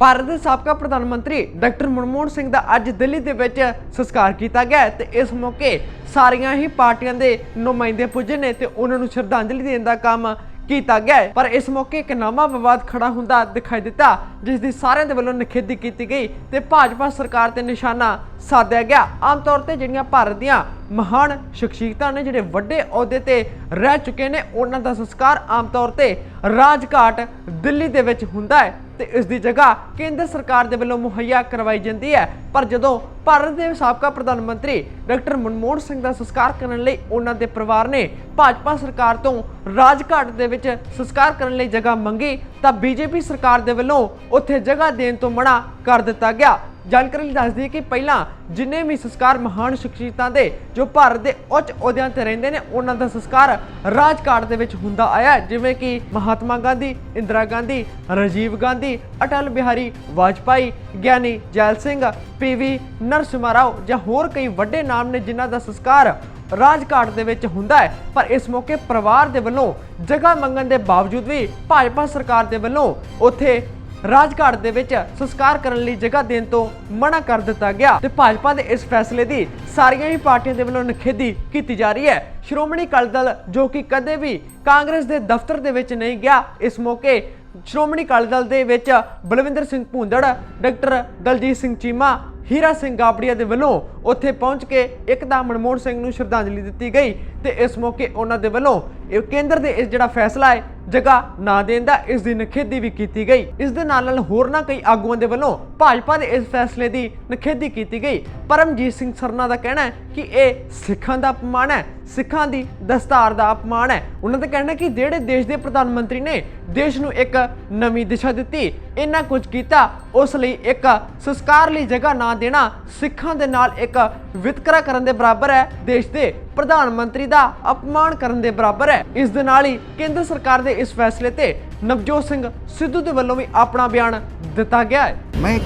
ਭਾਰਤ ਦੇ ਸਾਬਕਾ ਪ੍ਰਧਾਨ ਮੰਤਰੀ ਡਾਕਟਰ ਮਨਮੋਹਨ ਸਿੰਘ ਦਾ ਅੱਜ ਦਿੱਲੀ ਦੇ ਵਿੱਚ ਸੰਸਕਾਰ ਕੀਤਾ ਗਿਆ ਹੈ ਤੇ ਇਸ ਮੌਕੇ ਸਾਰੀਆਂ ਹੀ ਪਾਰਟੀਆਂ ਦੇ ਨੁਮਾਇੰਦੇ ਪੁੱਜੇ ਨੇ ਤੇ ਉਹਨਾਂ ਨੂੰ ਸ਼ਰਧਾਂਜਲੀ ਦੇਣ ਦਾ ਕੰਮ ਕੀਤਾ ਗਿਆ ਪਰ ਇਸ ਮੌਕੇ ਇੱਕ ਨਵਾਂ ਵਿਵਾਦ ਖੜਾ ਹੁੰਦਾ ਦਿਖਾਈ ਦਿੱਤਾ, ਜਿਸ ਦੀ ਸਾਰਿਆਂ ਦੇ ਵੱਲੋਂ ਨਿਖੇਧੀ ਕੀਤੀ ਗਈ ਤੇ ਭਾਜਪਾ ਸਰਕਾਰ ਤੇ ਨਿਸ਼ਾਨਾ ਸਾਧਿਆ ਗਿਆ। ਆਮ ਤੌਰ ਤੇ ਜਿਹੜੀਆਂ ਭਾਰਤ ਦੀਆਂ ਮਹਾਨ ਸ਼ਖਸੀਅਤਾਂ ਨੇ ਜਿਹੜੇ ਵੱਡੇ ਅਹੁਦੇ ਤੇ ਰਹਿ ਚੁੱਕੇ ਨੇ, ਉਹਨਾਂ ਦਾ ਸੰਸਕਾਰ ਆਮ ਤੌਰ ਤੇ ਰਾਜਘਾਟ ਦਿੱਲੀ ਦੇ ਵਿੱਚ ਹੁੰਦਾ ਹੈ ਤੇ ਇਸ ਦੀ ਜਗ੍ਹਾ ਕੇਂਦਰ ਸਰਕਾਰ ਦੇ ਵੱਲੋਂ ਮੁਹੱਈਆ ਕਰਵਾਈ ਜਾਂਦੀ ਹੈ। ਪਰ ਜਦੋਂ ਭਾਰਤ ਦੇ ਸਾਬਕਾ ਪ੍ਰਧਾਨ ਮੰਤਰੀ ਡਾਕਟਰ ਮਨਮੋਹਨ ਸਿੰਘ ਦਾ ਸੰਸਕਾਰ ਕਰਨ ਲਈ ਉਹਨਾਂ ਦੇ ਪਰਿਵਾਰ ਨੇ ਭਾਜਪਾ ਸਰਕਾਰ ਤੋਂ ਰਾਜਘਾਟ ਦੇ ਵਿੱਚ ਸੰਸਕਾਰ ਕਰਨ ਲਈ ਜਗ੍ਹਾ ਮੰਗੀ, ਤਾਂ ਬੀਜੇਪੀ ਸਰਕਾਰ ਦੇ ਵੱਲੋਂ ਉੱਥੇ ਜਗ੍ਹਾ ਦੇਣ ਤੋਂ ਮਨਾ ਕਰ ਦਿੱਤਾ ਗਿਆ। ਜਾਣਕਾਰੀ ਦੱਸਦੀ ਦੱਸ ਕਿ ਪਹਿਲਾਂ ਜਿੰਨੇ ਵੀ ਸੰਸਕਾਰ ਮਹਾਨ ਸ਼ਖਸੀਅਤਾਂ ਦੇ ਜੋ ਭਾਰਤ ਦੇ ਉੱਚ ਅਹੁਦਿਆਂ ਤੇ ਰਹਿੰਦੇ ਨੇ, ਉਹਨਾਂ ਦਾ ਸੰਸਕਾਰ ਰਾਜਘਾਟ ਦੇ ਵਿੱਚ ਹੁੰਦਾ ਆਇਆ ਜਿਵੇਂ ਕਿ ਮਹਾਤਮਾ ਗਾਂਧੀ, ਇੰਦਰਾ ਗਾਂਧੀ, ਰਾਜੀਵ ਗਾਂਧੀ, ਅਟਲ ਬਿਹਾਰੀ ਵਾਜਪਾਈ, ਗਿਆਨੀ ਜੈਲ ਸਿੰਘ, ਪੀਵੀ ਨਰਸਿਮਹਾ ਰਾਓ ਜਾਂ ਹੋਰ ਕਈ ਵੱਡੇ ਨਾਮ ਨੇ ਜਿਨ੍ਹਾਂ ਦਾ ਸੰਸਕਾਰ ਰਾਜਘਾਟ ਦੇ ਵਿੱਚ ਹੁੰਦਾ ਹੈ। ਪਰ ਇਸ ਮੌਕੇ ਪਰਿਵਾਰ ਦੇ ਵੱਲੋਂ ਜਗ੍ਹਾ ਮੰਗਣ ਦੇ ਬਾਵਜੂਦ ਵੀ ਭਾਜਪਾ ਸਰਕਾਰ ਦੇ ਵੱਲੋਂ ਉੱਥੇ ਰਾਜਘਾਟ ਦੇ ਵਿੱਚ ਸੰਸਕਾਰ ਕਰਨ ਲਈ ਜਗ੍ਹਾ ਦੇਣ ਤੋਂ ਮਨਾ ਕਰ ਦਿੱਤਾ ਗਿਆ ਤੇ ਭਾਜਪਾ ਦੇ ਇਸ ਫੈਸਲੇ ਦੀ ਸਾਰੀਆਂ ਹੀ ਪਾਰਟੀਆਂ ਦੇ ਵੱਲੋਂ ਨਿਖੇਧੀ ਕੀਤੀ ਜਾ ਰਹੀ ਹੈ। ਸ਼੍ਰੋਮਣੀ ਅਕਾਲੀ ਦਲ, ਜੋ ਕਿ ਕਦੇ ਵੀ ਕਾਂਗਰਸ ਦੇ ਦਫ਼ਤਰ ਦੇ ਵਿੱਚ ਨਹੀਂ ਗਿਆ, ਇਸ ਮੌਕੇ ਸ਼੍ਰੋਮਣੀ ਅਕਾਲੀ ਦਲ ਦੇ ਵਿੱਚ ਬਲਵਿੰਦਰ ਸਿੰਘ ਭੂੰਦੜ, ਡਾਕਟਰ ਦਲਜੀਤ ਸਿੰਘ ਚੀਮਾ, ਹੀਰਾ ਸਿੰਘ ਗਾਬੜੀਆ ਦੇ ਵੱਲੋਂ ਉੱਥੇ ਪਹੁੰਚ ਕੇ ਇੱਕਦਮ ਮਨਮੋਹਨ ਸਿੰਘ ਨੂੰ ਸ਼ਰਧਾਂਜਲੀ ਦਿੱਤੀ ਗਈ ਤੇ ਇਸ ਮੌਕੇ ਉਹਨਾਂ ਦੇ ਵੱਲੋਂ ਇਹ ਕੇਂਦਰ ਦੇ ਇਸ ਜਿਹੜਾ ਫੈਸਲਾ ਹੈ ਜਗ੍ਹਾ ਨਾ ਦੇਣ ਦਾ ਇਸ ਦੀ ਨਿਖੇਧੀ ਵੀ ਕੀਤੀ ਗਈ। ਇਸ ਦੇ ਨਾਲ ਨਾਲ ਹੋਰਨਾਂ ਕਈ ਆਗੂਆਂ ਦੇ ਵੱਲੋਂ ਭਾਜਪਾ ਦੇ ਇਸ ਫੈਸਲੇ ਦੀ ਨਿਖੇਧੀ ਕੀਤੀ ਗਈ। ਪਰਮਜੀਤ ਸਿੰਘ ਸਰਨਾ ਦਾ ਕਹਿਣਾ ਹੈ ਕਿ ਇਹ ਸਿੱਖਾਂ ਦਾ ਅਪਮਾਨ ਹੈ, ਸਿੱਖਾਂ ਦੀ ਦਸਤਾਰ ਦਾ ਅਪਮਾਨ ਹੈ। ਉਹਨਾਂ ਦਾ ਕਹਿਣਾ ਕਿ ਜਿਹੜੇ ਦੇਸ਼ ਦੇ ਪ੍ਰਧਾਨ ਮੰਤਰੀ ਨੇ ਦੇਸ਼ ਨੂੰ ਇੱਕ ਨਵੀਂ ਦਿਸ਼ਾ ਦਿੱਤੀ, ਇੰਨਾ ਕੁਝ ਕੀਤਾ, ਉਸ ਲਈ ਇੱਕ ਸੰਸਕਾਰ ਲਈ ਜਗ੍ਹਾ ਨਾ ਦੇਣਾ, ਸਿੱਖਾਂ ਦੇ ਨਾਲ ਇੱਕ ਵਿਤਕਰਾ ਕਰਨ ਦੇ ਬਰਾਬਰ ਹੈ, ਦੇਸ਼ ਦੇ ਪ੍ਰਧਾਨ ਮੰਤਰੀ ਦਾ ਅਪਮਾਨ ਕਰਨ ਦੇ ਬਰਾਬਰ ਹੈ। ਇਸ ਦੇ ਨਾਲ ਹੀ ਕੇਂਦਰ ਸਰਕਾਰ ਦੇ ਇਸ ਫੈਸਲੇ ਤੇ ਨਵਜੋਤ ਸਿੰਘ ਸਿੱਧੂ ਦੇ ਵੱਲੋਂ ਵੀ ਆਪਣਾ ਬਿਆਨ ਦਿੱਤਾ ਗਿਆ ਹੈ। मैं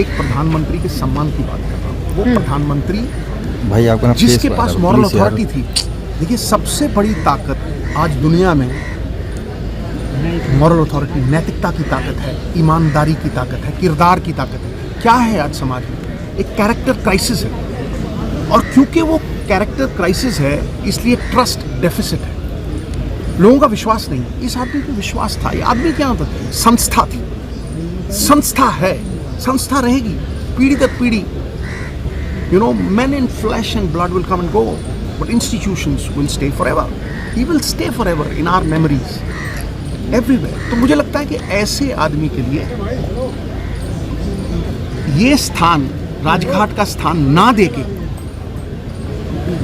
एक प्रधानमंत्री के सम्मान की बात कर रहा हूँ। वो प्रधानमंत्री भाई आपका जिसके पास मॉरल अथॉरिटी थी। देखिए सबसे बड़ी ताकत आज दुनिया में मॉरल अथॉरिटी नैतिकता की ताकत है ईमानदारी की ताकत है किरदार की ताकत है। क्या है आज समाज में? एक कैरेक्टर क्राइसिस है। और क्योंकि वो कैरेक्टर क्राइसिस है इसलिए ट्रस्ट डेफिसिट है। लोगों का विश्वास नहीं इस आदमी को विश्वास था। ये आदमी क्या था? संस्था थी। संस्था है। संस्था रहेगी, पीढ़ी दर पीढ़ी। You know man in flesh and blood will come and go but institution will stay forever he will stay forever in our memories everywhere तो मुझे लगता है कि ऐसे आदमी के लिए ये स्थान, राजघाट का स्थान ना दे के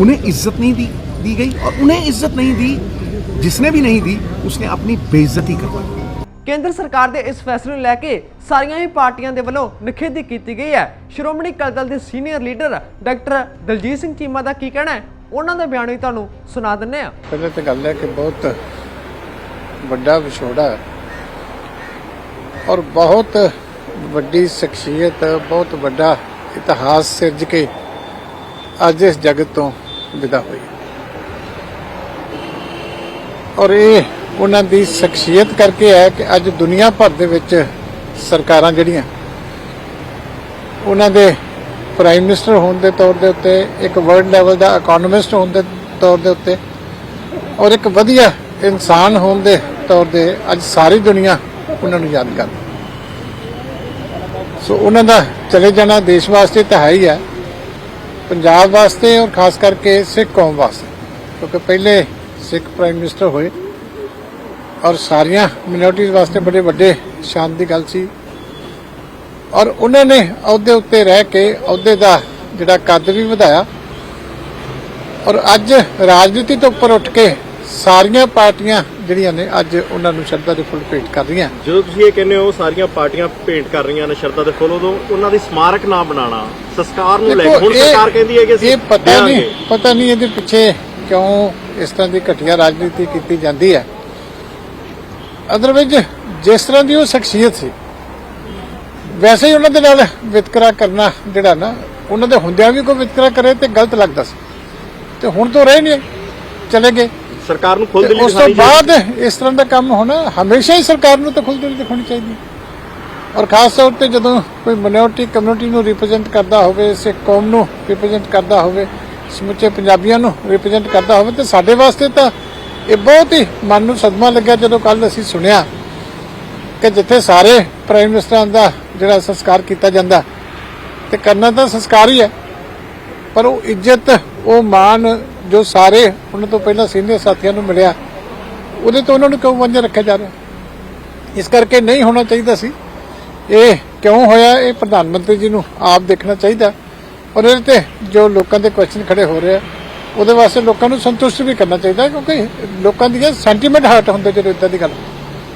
उन्हें इज़्ज़त नहीं दी दी गई, और उन्हें इज़्ज़त नहीं दी, जिसने भी नहीं दी, उसने अपनी बेइज्जती करवाई। ਕੇਂਦਰ ਸਰਕਾਰ ਦੇ ਇਸ ਫੈਸਲੇ ਨੂੰ ਲੈ ਕੇ ਸਾਰੀਆਂ ਹੀ ਪਾਰਟੀਆਂ ਦੇ ਵੱਲੋਂ ਨਿਖੇਧੀ ਕੀਤੀ ਗਈ ਹੈ। ਸ਼੍ਰੋਮਣੀ ਅਕਾਲੀ ਦਲ ਦੇ senior leader doctor Daljit Singh Cheema ਦਾ ਕੀ ਕਹਿਣਾ ਹੈ? ਉਹਨਾਂ ਦਾ ਬਿਆਨ ਵੀ ਤੁਹਾਨੂੰ ਸੁਣਾ ਦਿੰਨੇ ਆ ਪਹਿਲੇ ਤਾਂ ਗੱਲ ਹੈ ਕਿ ਬਹੁਤ ਵੱਡਾ ਵਿਛੋੜਾ ਹੈ ਔਰ ਬਹੁਤ ਵੱਡੀ ਸ਼ਖਸੀਅਤ, ਬਹੁਤ ਵੱਡਾ ਇਤਿਹਾਸ ਸਿਰਜ ਕੇ ਅੱਜ ਇਸ ਜਗਤ ਤੋਂ ਵਿਦਾ ਹੋਈ ਔਰ ਇਹ ਉਹਨਾਂ ਦੀ ਸ਼ਖਸੀਅਤ ਕਰਕੇ ਹੈ ਕਿ ਅੱਜ ਦੁਨੀਆ ਭਰ ਦੇ ਵਿੱਚ ਸਰਕਾਰਾਂ ਜਿਹੜੀਆਂ, ਉਹਨਾਂ ਦੇ ਪ੍ਰਾਈਮ ਮਿਨਿਸਟਰ ਹੋਣ ਦੇ ਤੌਰ ਦੇ ਉੱਤੇ, ਇੱਕ ਵਰਲਡ ਲੈਵਲ ਦਾ ਇਕਨੋਮਿਸਟ ਹੋਣ ਦੇ ਤੌਰ ਦੇ ਉੱਤੇ ਔਰ ਇੱਕ ਵਧੀਆ ਇਨਸਾਨ ਹੋਣ ਦੇ ਤੌਰ ਦੇ ਅੱਜ ਸਾਰੀ ਦੁਨੀਆ ਉਹਨਾਂ ਨੂੰ ਯਾਦ ਕਰਦੀ। ਸੋ ਉਹਨਾਂ ਦਾ ਚਲੇ ਜਾਣਾ ਦੇਸ਼ ਵਾਸਤੇ ਤਾਂ ਹੈ ਹੀ ਹੈ, ਪੰਜਾਬ ਵਾਸਤੇ ਔਰ ਖਾਸ ਕਰਕੇ ਸਿੱਖ ਕੌਮ ਵਾਸਤੇ, ਕਿਉਂਕਿ ਪਹਿਲੇ ਸਿੱਖ ਪ੍ਰਾਈਮ ਮਿਨਿਸਟਰ ਹੋਏ ਔਰ ਸਾਰੀਆਂ ਮਿਨੋਰਟੀਜ਼ ਵਾਸਤੇ ਬੜੇ ਵੱਡੇ ਸ਼ਾਨ ਦੀ ਗੱਲ ਸੀ। ਔਰ ਉਹਨਾਂ ਨੇ ਅਹੁਦੇ ਉੱਤੇ ਰਹਿ ਕੇ ਅਹੁਦੇ ਦਾ ਜਿਹੜਾ ਕੱਦ ਵੀ ਵਧਾਇਆ। ਔਰ ਅੱਜ ਰਾਜਨੀਤੀ ਤੋਂ ਉੱਪਰ ਉੱਠ ਕੇ ਸਾਰੀਆਂ ਪਾਰਟੀਆਂ ਜਿਹੜੀਆਂ ਨੇ ਅੱਜ ਉਹਨਾਂ ਨੂੰ ਸ਼ਰਧਾ ਦੇ ਫੁੱਲ ਭੇਟ ਕਰ ਰਹੀਆਂ। ਜਦੋਂ ਤੁਸੀਂ ਇਹ ਕਹਿੰਦੇ ਹੋ ਸਾਰੀਆਂ ਪਾਰਟੀਆਂ ਭੇਂਟ ਕਰ ਰਹੀਆਂ ਨੇ ਸ਼ਰਧਾ ਦੇ ਫੁੱਲ ਉਦੋਂ ਉਹਨਾਂ ਦੀ ਸਮਾਰਕ ਨਾ ਬਣਾਉਣਾ ਸੰਸਕਾਰ ਨੂੰ ਲੈ ਹੁਣ ਸਰਕਾਰ ਕਹਿੰਦੀ ਹੈ ਕਿ ਅਸੀਂ ਇਹ ਪਤਾ ਨਹੀਂ। ਪਤਾ ਨਹੀਂ ਇਹਦੇ ਪਿੱਛੇ ਕਿਉਂ ਇਸ ਤਰ੍ਹਾਂ ਦੀ ਘਟੀਆ ਰਾਜਨੀਤੀ ਕੀਤੀ ਜਾਂਦੀ ਹੈ। ਅਦਰਵਾਈਜ਼ ਜਿਸ ਤਰ੍ਹਾਂ ਦੀ ਉਹ ਸ਼ਖਸੀਅਤ ਸੀ ਵੈਸੇ ਹੀ ਉਹਨਾਂ ਦੇ ਨਾਲ ਵਿਤਕਰਾ ਕਰਨਾ ਜਿਹੜਾ ਨਾ ਉਹਨਾਂ ਦੇ ਹੁੰਦਿਆਂ ਵੀ ਕੋਈ ਵਿਤਕਰਾ ਕਰੇ ਤੇ ਗਲਤ ਲੱਗਦਾ ਸੀ। ਤੇ ਹੁਣ ਤੋਂ ਰਹੇ ਨਹੀਂ ਚਲੇ ਗਏ। ਸਰਕਾਰ ਨੂੰ ਖੁੱਲ੍ਹ ਦਿਲੀ ਉਸ ਤੋਂ ਬਾਅਦ ਇਸ ਤਰ੍ਹਾਂ ਦਾ ਕੰਮ ਹੋਣਾ ਹਮੇਸ਼ਾ ਹੀ ਸਰਕਾਰ ਨੂੰ ਤਾਂ ਖੁੱਲ੍ਹ ਦਿਲ ਦਿਖਾਉਣੀ ਚਾਹੀਦੀ। ਔਰ ਖਾਸ ਤੌਰ ਤੇ ਜਦੋਂ ਕੋਈ ਮਿਨੋਰਟੀ ਕਮਿਊਨਿਟੀ ਨੂੰ ਰਿਪਰੈਜ਼ੈਂਟ ਕਰਦਾ ਹੋਵੇ ਸਿੱਖ ਕੌਮ ਨੂੰ ਰਿਪਰੈਜ਼ੈਂਟ ਕਰਦਾ ਹੋਵੇ ਸਮੁੱਚੇ ਪੰਜਾਬੀਆਂ ਨੂੰ ਰਿਪਰੈਜ਼ੈਂਟ ਕਰਦਾ ਹੋਵੇ ਤੇ ਸਾਡੇ ਵਾਸਤੇ ਤਾਂ ਇਹ ਬਹੁਤ ਹੀ ਮਨ ਨੂੰ ਸਦਮਾ ਲੱਗਾ ਜਦੋਂ ਕੱਲ ਅਸੀਂ ਸੁਣਿਆ ਕਿ ਜਿੱਥੇ ਸਾਰੇ ਪ੍ਰਾਈਮ ਮਿਨਿਸਟਰਾਂ ਦਾ ਜਿਹੜਾ ਸੰਸਕਾਰ ਕੀਤਾ ਜਾਂਦਾ, ਤੇ ਕਰਨਾ ਤਾਂ ਸੰਸਕਾਰ ਹੀ ਹੈ, ਪਰ ਉਹ ਇੱਜ਼ਤ, ਉਹ ਮਾਣ ਜੋ ਸਾਰੇ ਉਹਨਾਂ ਤੋਂ ਪਹਿਲਾਂ ਸੀਨੀਅਰ ਸਾਥੀਆਂ ਨੂੰ ਮਿਲਿਆ, ਉਹਦੇ ਤੋਂ ਉਹਨਾਂ ਨੂੰ ਕਿਉਂ ਵਾਂਝਾ ਰੱਖਿਆ ਜਾ ਰਿਹਾ? ਇਸ ਕਰਕੇ ਨਹੀਂ ਹੋਣਾ ਚਾਹੀਦਾ ਸੀ। ਇਹ ਕਿਉਂ ਹੋਇਆ? ਇਹ ਪ੍ਰਧਾਨ ਮੰਤਰੀ ਜੀ ਨੂੰ ਆਪ ਦੇਖਣਾ ਚਾਹੀਦਾ। ਔਰ ਇਹਦੇ ਤੇ ਜੋ ਲੋਕਾਂ ਦੇ ਕੁਐਸਚਨ ਖੜੇ ਹੋ ਰਹੇ ਆ ਉਹਦੇ ਵਾਸਤੇ ਲੋਕਾਂ ਨੂੰ ਸੰਤੁਸ਼ਟ ਵੀ ਕਰਨਾ ਚਾਹੀਦਾ ਕਿਉਂਕਿ ਲੋਕਾਂ ਦੀਆਂ ਸੈਂਟੀਮੈਂਟ ਹਰਟ ਹੁੰਦੇ ਜਦੋਂ ਇਦਾਂ ਦੀ ਗੱਲ